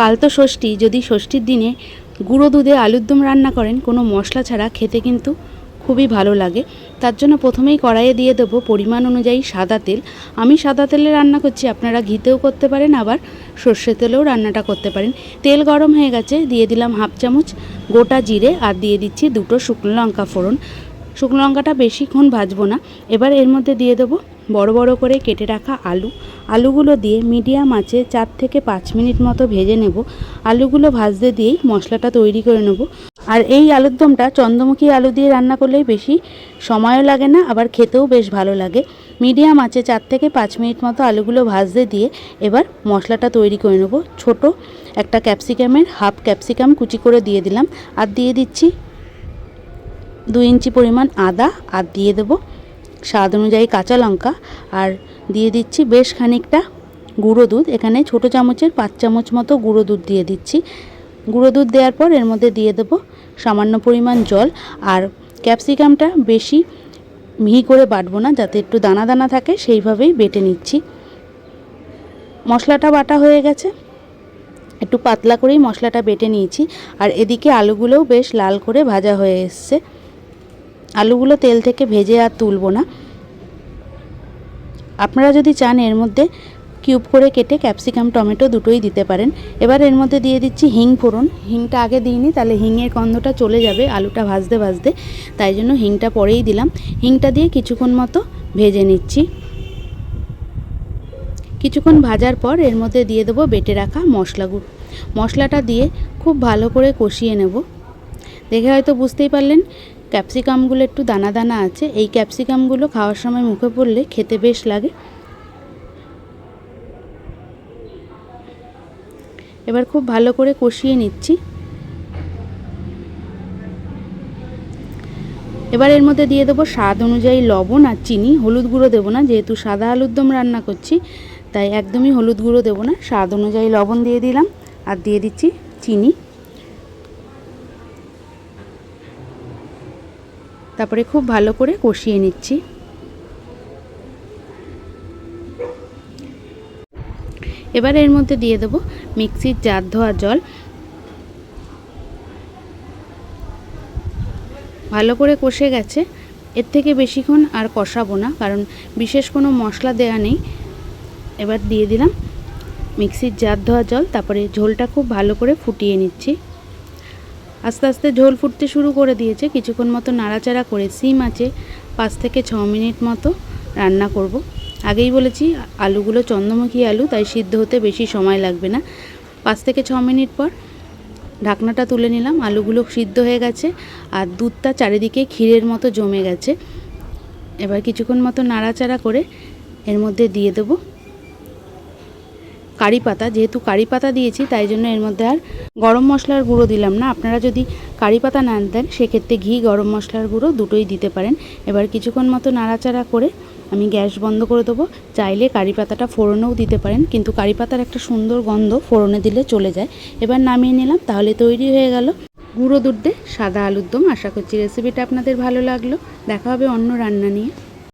কাল তো ষষ্ঠী, যদি ষষ্ঠীর দিনে গুঁড়ো দুধে আলুর দম রান্না করেন, কোনো মশলা ছাড়া খেতে কিন্তু খুবই ভালো লাগে। তার জন্য প্রথমেই কড়াইয়ে দিয়ে দেবো পরিমাণ অনুযায়ী সাদা তেল। আমি সাদা তেলে রান্না করছি, আপনারা ঘিতেও করতে পারেন, আবার সর্ষে তেলেও রান্নাটা করতে পারেন। তেল গরম হয়ে গেছে, দিয়ে দিলাম হাফ চামচ গোটা জিরে, আর দিয়ে দিচ্ছি দুটো শুকনো লঙ্কা ফোড়ন। শুকনো লঙ্কাটা বেশিক্ষণ ভাজবো না। এবার এর মধ্যে দিয়ে দেবো বড় বড় করে কেটে রাখা আলু। আলুগুলো দিয়ে মিডিয়াম আঁচে চার থেকে পাঁচ মিনিট মতো ভেজে নেব। আলুগুলো ভাজতে দিয়েই মশলাটা তৈরি করে নেব। আর এই আলুর দমটা চন্দ্রমুখী আলু দিয়ে রান্না করলেই বেশি সময়ও লাগে না, আবার খেতেও বেশ ভালো লাগে। মিডিয়াম আঁচে চার থেকে পাঁচ মিনিট মতো আলুগুলো ভাজতে দিয়ে এবার মশলাটা তৈরি করে নেব। ছোট একটা ক্যাপসিকামের হাফ ক্যাপসিকাম কুচি করে দিয়ে দিলাম। আর দিয়ে দিচ্ছি দু ইঞ্চি পরিমাণ আদা আর দিয়ে দেবো। স্বাদ অনুযায়ী কাঁচা লঙ্কা। আর দিয়ে দিচ্ছি বেশ খানিকটা গুঁড়ো দুধ। এখানে ছোট চামচের পাঁচ চামচ মতো গুঁড়ো দুধ দিয়ে দিচ্ছি। গুঁড়ো দুধ দেওয়ার পর এর মধ্যে দিয়ে দেবো সামান্য পরিমাণ জল। আর ক্যাপসিকামটা বেশি মিহি করে বাটবো না, যাতে একটু দানা দানা থাকে, সেইভাবেই বেটে নিচ্ছি। মশলাটা বাটা হয়ে গেছে। একটু পাতলা করেই মশলাটা বেটে নিয়েছি। আর এদিকে আলুগুলোও বেশ লাল করে ভাজা হয়ে এসছে। আলুগুলো তেল থেকে ভেজে আর তুলবো না। আপনারা যদি চান এর মধ্যে কিউব করে কেটে ক্যাপসিকাম, টমেটো দুটোই দিতে পারেন। এবার এর মধ্যে দিয়ে দিচ্ছি হিং ফোড়ন। হিংটা আগে দিইনি, তাহলে হিংয়ের গন্ধটা চলে যাবে আলুটা ভাজতে ভাজতে। তাই জন্য হিংটা পরেই দিলাম। হিংটা দিয়ে কিছুক্ষণ মতো ভেজে নিচ্ছি। কিছুক্ষণ ভাজার পর এর মধ্যে দিয়ে দেবো বেটে রাখা মশলাগুলো মশলাটা দিয়ে খুব ভালো করে কষিয়ে নেব। দেখে হয়তো বুঝতেই পারলেন, ক্যাপসিকামগুলো একটু দানা দানা আছে। এই ক্যাপসিকামগুলো খাওয়ার সময় মুখে পড়লে খেতে বেশ লাগে। এবার খুব ভালো করে কষিয়ে নিচ্ছি। এবার এর মধ্যে দিয়ে দেবো স্বাদ অনুযায়ী লবণ আর চিনি। হলুদ গুঁড়ো দেবো না, যেহেতু সাদা আলুর দম রান্না করছি, তাই একদমই হলুদ গুঁড়ো দেবো না। স্বাদ অনুযায়ী লবণ দিয়ে দিলাম আর দিয়ে দিচ্ছি চিনি। তারপরে খুব ভালো করে কষিয়ে নিচ্ছি। এবার এর মধ্যে দিয়ে দেবো মিক্সির জার ধোয়া জল। ভালো করে কষে গেছে। এর থেকে বেশিক্ষণ আর কষাবো না, কারণ বিশেষ কোনো মশলা দেওয়া নেই। এবার দিয়ে দিলাম মিক্সির জার ধোয়া জল, তারপরে ঝোলটা খুব ভালো করে ফুটিয়ে নিচ্ছি। আস্তে আস্তে ঝোল ফুটতে শুরু করে দিয়েছে। কিছুক্ষণ মতো নাড়াচাড়া করে সিম আছে, পাঁচ থেকে ছ মিনিট মতো রান্না করব। আগেই বলেছি, আলুগুলো চন্দ্রমুখী আলু, তাই সিদ্ধ হতে বেশি সময় লাগবে না। পাঁচ থেকে ছ মিনিট পর ঢাকনাটা তুলে নিলাম। আলুগুলো সিদ্ধ হয়ে গেছে আর দুধটা চারিদিকে ক্ষীরের মতো জমে গেছে। এবার কিছুক্ষণ মতো নাড়াচাড়া করে এর মধ্যে দিয়ে দেবো। কারি পাতা, যেহেতু কারি পাতা দিয়েছি, তাই জন্য এর মধ্যে আর গরম মশলার গুঁড়ো দিলাম না। আপনারা যদি কারি পাতা না দেন, সেক্ষেত্রে ঘি, গরম মশলার গুঁড়ো দুটোই দিতে পারেন। এবার কিছুক্ষণ মতো নাড়াচাড়া করে আমি গ্যাস বন্ধ করে দেবো। চাইলে কারি পাতাটা ফোড়নেও দিতে পারেন, কিন্তু কারি পাতার একটা সুন্দর গন্ধ ফোড়নে দিলে চলে যায়। এবার নামিয়ে নিলাম, তাহলে তৈরি হয়ে গেল গুঁড়ো দুধ সাদা আলুর দম। আশা করছি রেসিপিটা আপনাদের ভালো লাগল। দেখা হবে অন্য রান্না নিয়ে।